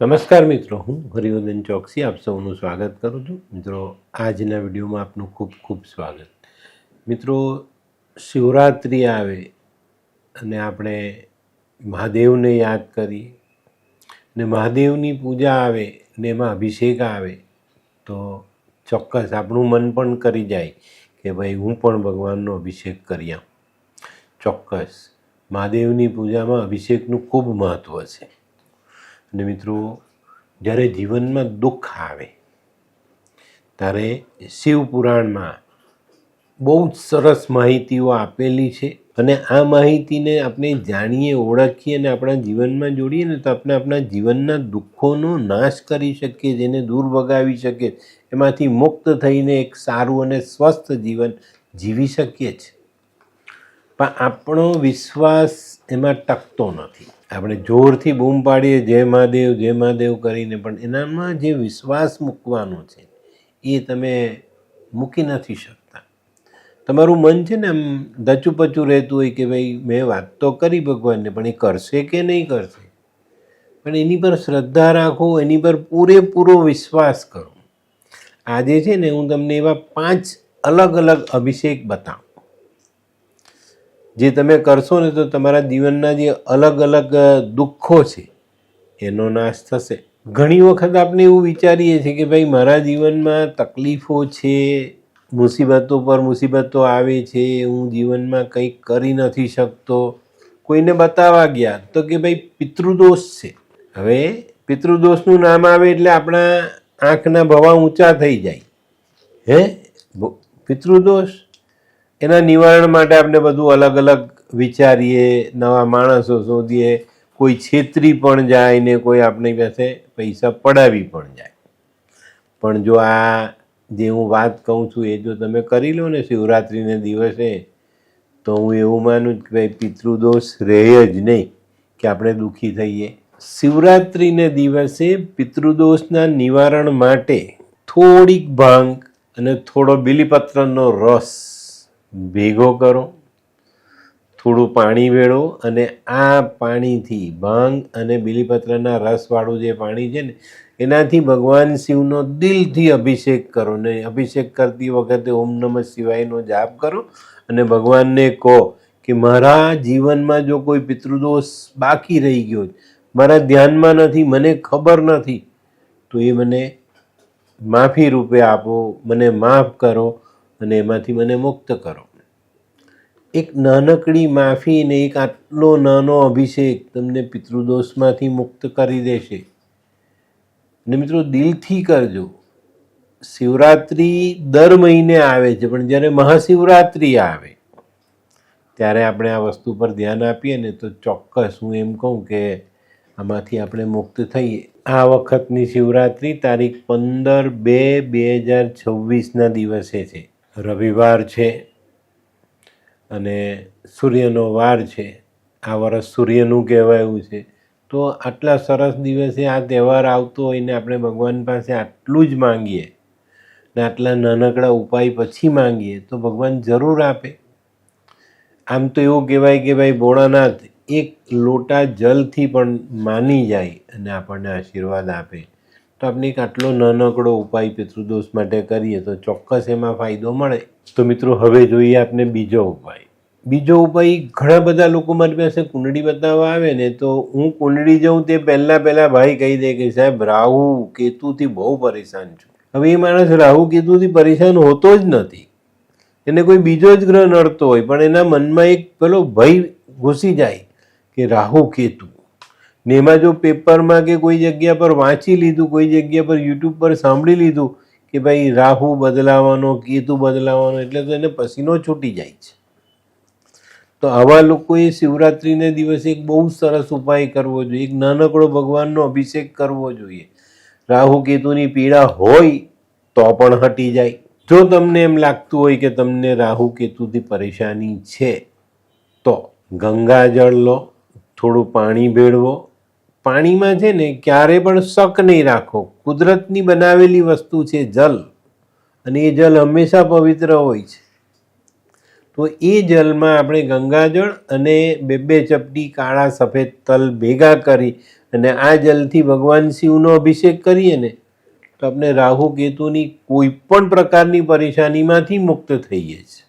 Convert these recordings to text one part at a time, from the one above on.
નમસ્કાર મિત્રો, હું હરિવર્ધન ચોકસી આપ સૌનું સ્વાગત કરું છું. મિત્રો, આજના વિડીયોમાં આપનું ખૂબ ખૂબ સ્વાગત. મિત્રો, શિવરાત્રિ આવે અને આપણે મહાદેવને યાદ કરીએ ને મહાદેવની પૂજા આવે ને એમાં અભિષેક આવે, તો ચોક્કસ આપણું મન પણ કરી જાય કે ભાઈ હું પણ ભગવાનનો અભિષેક કરી આવું ચોક્કસ, મહાદેવની પૂજામાં અભિષેકનું ખૂબ મહત્ત્વ છે. અને મિત્રો, જ્યારે જીવનમાં દુઃખ આવે, ત્યારે શિવ પુરાણમાં બહુ જ સરસ માહિતીઓ આપેલી છે અને આ માહિતીને આપણે જાણીએ, ઓળખીએ અને આપણા જીવનમાં જોડીએ ને તો આપણે આપણા જીવનના દુઃખોનો નાશ કરી શકીએ, જેને દૂર ભગાવી શકીએ. એમાંથી મુક્ત થઈને એક સારું અને સ્વસ્થ જીવન જીવી શકીએ છીએ. પણ આપણો વિશ્વાસ એમાં ટકતો નથી. આપણે જોરથી બૂમ પાડીએ, જય મહાદેવ જય મહાદેવ કરીને, પણ એનામાં જે વિશ્વાસ મૂકવાનો છે, એ તમે મૂકી નથી શકતા. તમારું મન છે ને આમ દચુપચું રહેતું હોય કે ભાઈ, મેં વાત તો કરી ભગવાનને, પણ એ કરશે કે નહીં કરશે? પણ એની પર શ્રદ્ધા રાખો, એની પર પૂરેપૂરો વિશ્વાસ કરો. આજે છે ને હું તમને એવા પાંચ અલગ અલગ અભિષેક બતાવું. જે તમે કરશો ને તો તમારા જીવનના જે અલગ અલગ દુઃખો છે, એનો નાશ થશે. ઘણી વખત આપણે એવું વિચારીએ છીએ કે ભાઈ મારા જીવનમાં તકલીફો છે, મુસીબતો પર મુસીબતો આવે છે, હું જીવનમાં કંઈક કરી નથી શકતો. કોઈને બતાવવા ગયા તો કે ભાઈ પિતૃદોષ છે. હવે પિતૃદોષનું નામ આવે એટલે આપણા આંખના ભવા ઊંચા થઈ જાય. હે? પિતૃદોષ? એના નિવારણ માટે આપણે બધું અલગ અલગ વિચારીએ, નવા માણસો શોધીએ. કોઈ છેતરી પણ જાય ને કોઈ આપણી પાસે પૈસા પડાવી પણ જાય. પણ જો આ જે હું વાત કહું છું, એ જો તમે કરી લો ને શિવરાત્રિને દિવસે, તો હું એવું માનું કે ભાઈ પિતૃદોષ રહે જ નહીં કે આપણે દુઃખી થઈએ. શિવરાત્રિને દિવસે પિતૃદોષના નિવારણ માટે થોડીક ભાંગ અને થોડો બિલીપત્રનો રસ ભેગો કરો, થોડું પાણી વેળો અને આ પાણીથી ભાંગ અને બીલીપત્રના રસવાળું જે પાણી છે ને, એનાથી ભગવાન શિવનો દિલથી અભિષેક કરો ને અભિષેક કરતી વખતે ઓમ નમઃ શિવાયનો જાપ કરો અને ભગવાનને કહો કે મારા જીવનમાં જો કોઈ પિતૃદોષ બાકી રહી ગયો મારા ધ્યાનમાં નથી, મને ખબર નથી, તો એ મને માફી રૂપે આપો, મને માફ કરો અને એમાંથી મને મુક્ત કરો. એક નાનકડી માફી ને એક આટલો નાનો અભિષેક તમને પિતૃદોષમાંથી મુક્ત કરી દેશે. ને મિત્રો દિલથી કરજો. શિવરાત્રિ દર મહિને આવે છે, પણ જ્યારે મહાશિવરાત્રિ આવે, ત્યારે આપણે આ વસ્તુ પર ધ્યાન આપીએ ને તો ચોક્કસ હું એમ કહું કે આમાંથી આપણે મુક્ત થઈએ. આ વખતની શિવરાત્રિ તારીખ પંદર બે બે હજાર છવ્વીસના દિવસે છે. રવિવાર છે અને સૂર્યનો વાર છે. આ વર્ષ સૂર્યનું કહેવાયું છે. તો આટલા સરસ દિવસે આ તહેવાર આવતો હોય ને આપણે ભગવાન પાસે આટલું જ માંગીએ ને આટલા નાનકડા ઉપાય પછી માંગીએ તો ભગવાન જરૂર આપે. આમ તો એવું કહેવાય કે ભાઈ ભોળાનાથ એક લોટા જલથી પણ માની જાય અને આપણને આશીર્વાદ આપે. એક આટલો નાનકડો ઉપાય પિતૃદોષ માટે કરીએ તો ચોક્કસ એમાં ફાયદો મળે. તો મિત્રો, હવે જોઈએ આપણે બીજો ઉપાય. બીજો ઉપાય, ઘણા બધા લોકો મારી પાસે કુંડળી બતાવવા આવે ને, તો હું કુંડળી જાઉં તે પહેલાં પહેલાં ભાઈ કહી દે કે, સાહેબ, રાહુ કેતુથી બહુ પરેશાન છું. હવે એ માણસ રાહુ કેતુથી પરેશાન હોતો જ નથી. એને કોઈ બીજો જ ગ્રહ નડતો હોય, પણ એના મનમાં એક પેલો ભય ઘૂસી જાય કે, રાહુ કેતુ. ને એમાં જો પેપરમાં કે કોઈ જગ્યા પર વાંચી લીધું, કોઈ જગ્યા પર યુટ્યુબ પર સાંભળી લીધું કે ભાઈ રાહુ બદલાવાનો, કેતુ બદલાવાનો, એટલે તો એને પસીનો છૂટી જાય છે. તો આવા લોકોએ શિવરાત્રિને દિવસે એક બહુ સરસ ઉપાય કરવો જોઈએ. એક નાનકડો ભગવાનનો અભિષેક કરવો જોઈએ. રાહુ કેતુની પીડા હોય તો પણ હટી જાય. જો તમને એમ લાગતું હોય કે તમને રાહુ કેતુથી પરેશાની છે, તો ગંગાજળ લો, થોડું પાણી ભેળવો પાણીમાં છે ને ક્યારે પણ શક નહીં રાખો. કુદરતની બનાવેલી વસ્તુ છે જલ. અને એ જલ હંમેશા પવિત્ર હોય છે. તો એ જલમાં આપણે ગંગાજળ અને બે બે ચપટી કાળા સફેદ તલ ભેગા કરી અને આ જલથી ભગવાન શિવનો અભિષેક કરીએ ને, તો આપણે રાહુ કેતુની કોઈ પણ પ્રકારની પરેશાનીમાંથી મુક્ત થઈએ છીએ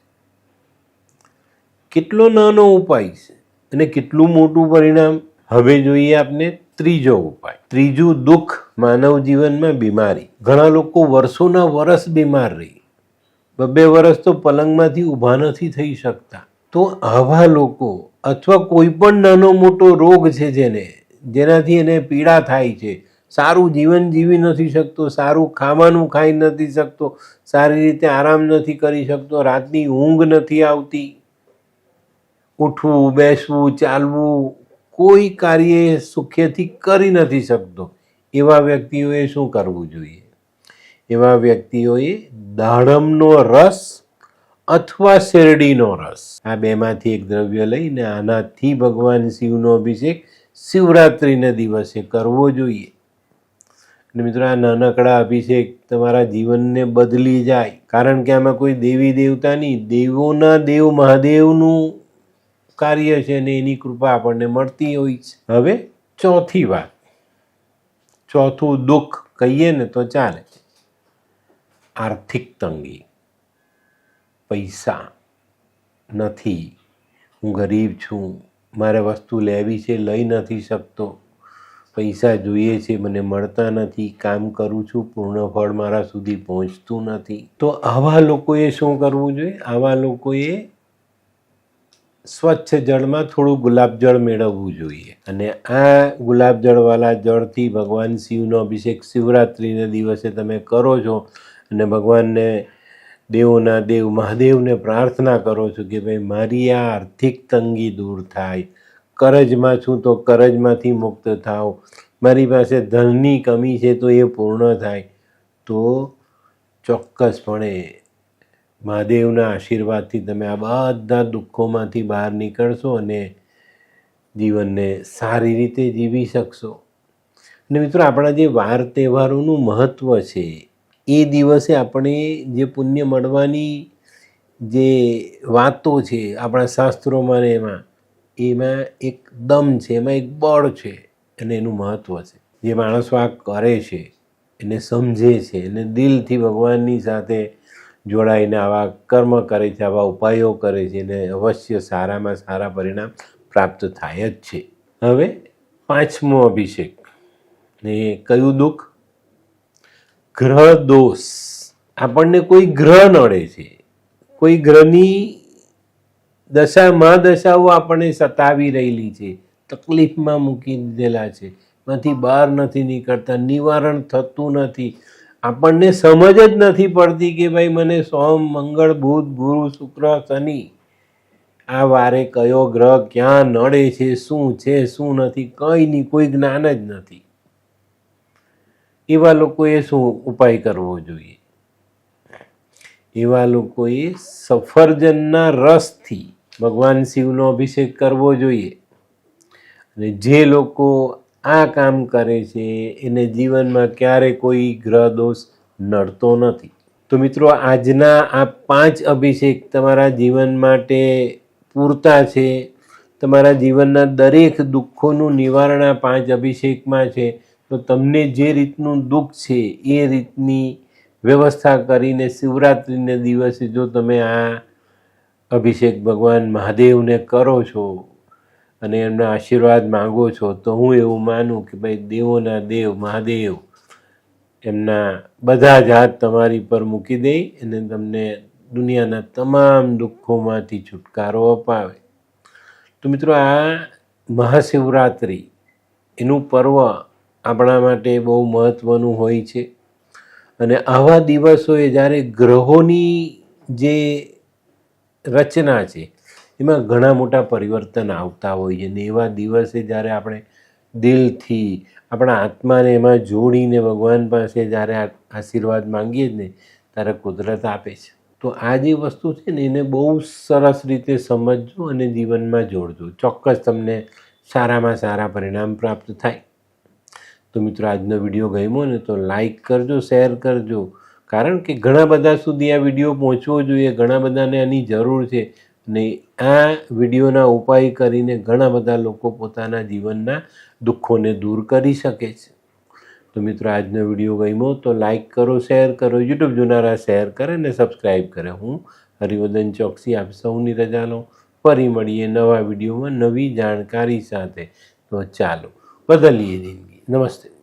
કેટલો નાનો ઉપાય છે અને કેટલું મોટું પરિણામ? હવે જોઈએ આપણે ત્રીજો ઉપાય. ત્રીજું દુઃખ માનવ જીવનમાં બીમારી. ઘણા લોકો વર્ષોના વર્ષ બીમાર રહી. બબ્બે વર્ષ તો પલંગમાંથી ઊભા નથી થઈ શકતા. તો આવા લોકો અથવા કોઈ પણ નાનો મોટો રોગ છે જેને, જેનાથી એને પીડા થાય છે, સારું જીવન જીવી નથી શકતો, સારું ખાવાનું ખાઈ નથી શકતો, સારી રીતે આરામ નથી કરી શકતો, રાતની ઊંઘ નથી આવતી, ઉઠવું, બેસવું, ચાલવું કોઈ કાર્ય સુખેથી કરી નથી શકતો. એવા વ્યક્તિઓએ શું કરવું જોઈએ? એવા વ્યક્તિઓએ દાડમનો રસ અથવા શેરડીનો રસ. આ બેમાંથી એક દ્રવ્ય લઈને આનાથી ભગવાન શિવનો અભિષેક શિવરાત્રિના દિવસે કરવો જોઈએ. અને મિત્રો, આ નાનકડા અભિષેક તમારા જીવનને બદલી જાય. કારણ કે આમાં કોઈ દેવી દેવતાની દેવોના દેવ મહાદેવનું કાર્ય છે ને એની કૃપા આપણને મળતી હોય છે. હવે ચોથી વાત. ચોથું દુઃખ કહીએ ને તો ચાલે આર્થિક તંગી. પૈસા નથી. હું ગરીબ છું. મારે વસ્તુ લેવી છે લઈ નથી શકતો. પૈસા જોઈએ છે, મને મળતા નથી. કામ કરું છું, પૂર્ણ ફળ મારા સુધી પહોંચતું નથી. તો આવા લોકોએ શું કરવું જોઈએ? આવા લોકોએ સ્વચ્છ જળમાં થોડું ગુલાબજળ મેળવવું જોઈએ. અને આ ગુલાબજળવાળા જળથી ભગવાન શિવનો અભિષેક શિવરાત્રિના દિવસે તમે કરો છો અને ભગવાનને દેવોના દેવ, મહાદેવને પ્રાર્થના કરો છો કે ભાઈ મારી આ આર્થિક તંગી દૂર થાય. કરજમાં છું તો કરજમાંથી મુક્ત થાવ મારી પાસે ધનની કમી છે તો એ પૂર્ણ થાય. તો ચોક્કસપણે મહાદેવના આશીર્વાદથી તમે આ બધા દુઃખોમાંથી બહાર નીકળશો અને જીવનને સારી રીતે જીવી શકશો. અને મિત્રો, આપણા જે વાર તહેવારોનું મહત્ત્વ છે, એ દિવસે આપણે જે પુણ્ય મળવાની જે વાતો છે, આપણા શાસ્ત્રોમાં ને એમાં એમાં એક દમ છે, એમાં એક બળ છે અને એનું મહત્ત્વ છે. જે માણસો આ કરે છે, એને સમજે છે, એને દિલથી ભગવાનની સાથે જોડાઈને આવા કર્મ કરે છે, આવા ઉપાયો કરે છે અને અવશ્ય સારામાં સારા પરિણામ પ્રાપ્ત થાય જ છે. હવે પાંચમો અભિષેક. ને કયું દુઃખ? ગ્રહ દોષ. આપણને કોઈ ગ્રહ નડે છે. કોઈ ગ્રહની દશામાં દશાઓ આપણને સતાવી રહેલી છે, તકલીફમાં મૂકી દીધેલા છે. માંથી બહાર નથી નીકળતા, નિવારણ થતું નથી. આપણને સમજ જ નથી પડતી કે ભાઈ મને સોમ, મંગળ, બુધ, ગુરુ, શુક્ર, શનિ આ વારે કયો ગ્રહ ક્યાં નડે છે, શું છે, શું નથી, કંઈ નહીં, કોઈ જ્ઞાન જ નથી. એવા લોકોએ શું ઉપાય કરવો જોઈએ? એવા લોકોએ સફરજનના રસથી ભગવાન શિવનો અભિષેક કરવો જોઈએ. અને જે લોકો આ કામ કરે છે, એને જીવનમાં ક્યારે કોઈ ગ્રહ દોષ નડતો નથી. તો મિત્રો, આજના આ પાંચ અભિષેક તમારા જીવન માટે પૂરતા છે. તમારા જીવનના દરેક દુઃખોનું નિવારણ આ પાંચ અભિષેકમાં છે. તો તમને જે રીતનું દુઃખ છે, એ રીતની વ્યવસ્થા કરીને શિવરાત્રિના દિવસે જો તમે આ અભિષેક ભગવાન મહાદેવને કરો છો અને એમના આશીર્વાદ માગો છો, તો હું એવું માનું કે ભાઈ દેવોના દેવ, મહાદેવ, એમના બધા જ હાથ તમારી પર મૂકી દે અને તમને દુનિયાના તમામ દુઃખોમાંથી છુટકારો અપાવે. તો મિત્રો, આ મહાશિવરાત્રિ, એનું પર્વ આપણા માટે બહુ મહત્ત્વનું હોય છે. અને આવા દિવસોએ જ્યારે ગ્રહોની જે રચના છે એમાં ઘણા મોટા પરિવર્તન આવતા હોય છે ને એવા દિવસે જ્યારે આપણે દિલથી આપણા આત્માને એમાં જોડીને ભગવાન પાસે જ્યારે આશીર્વાદ માંગીએ ને, ત્યારે કુદરત આપે છે. તો આ જે વસ્તુ છે ને, એને બહુ સરસ રીતે સમજજો અને જીવનમાં જોડજો. ચોક્કસ તમને સારામાં સારા પરિણામ પ્રાપ્ત થાય. તો મિત્રો, આજનો વીડિયો ગમ્યો ને, તો લાઈક કરજો, શેર કરજો. કારણ કે ઘણા બધા સુધી આ વીડિયો પહોંચવો જોઈએ. ઘણા બધાને આની જરૂર છે. ને આ વિડીયોના ઉપાય કરીને ઘણા બધા લોકો પોતાના જીવનના દુઃખોને દૂર કરી શકે છે. તો મિત્રો, આજનો વીડિયો ગમ્યો તો લાઇક કરો શેર કરો યુટ્યુબ જોનારા શેર કરે અને સબસ્ક્રાઈબ કરે. હું હરિવદન ચોકસી આપ સૌની રજા લઉં. ફરી મળીએ નવા વિડીયોમાં નવી જાણકારી સાથે. તો ચાલો, બદલીએ જિંદગી. નમસ્તે.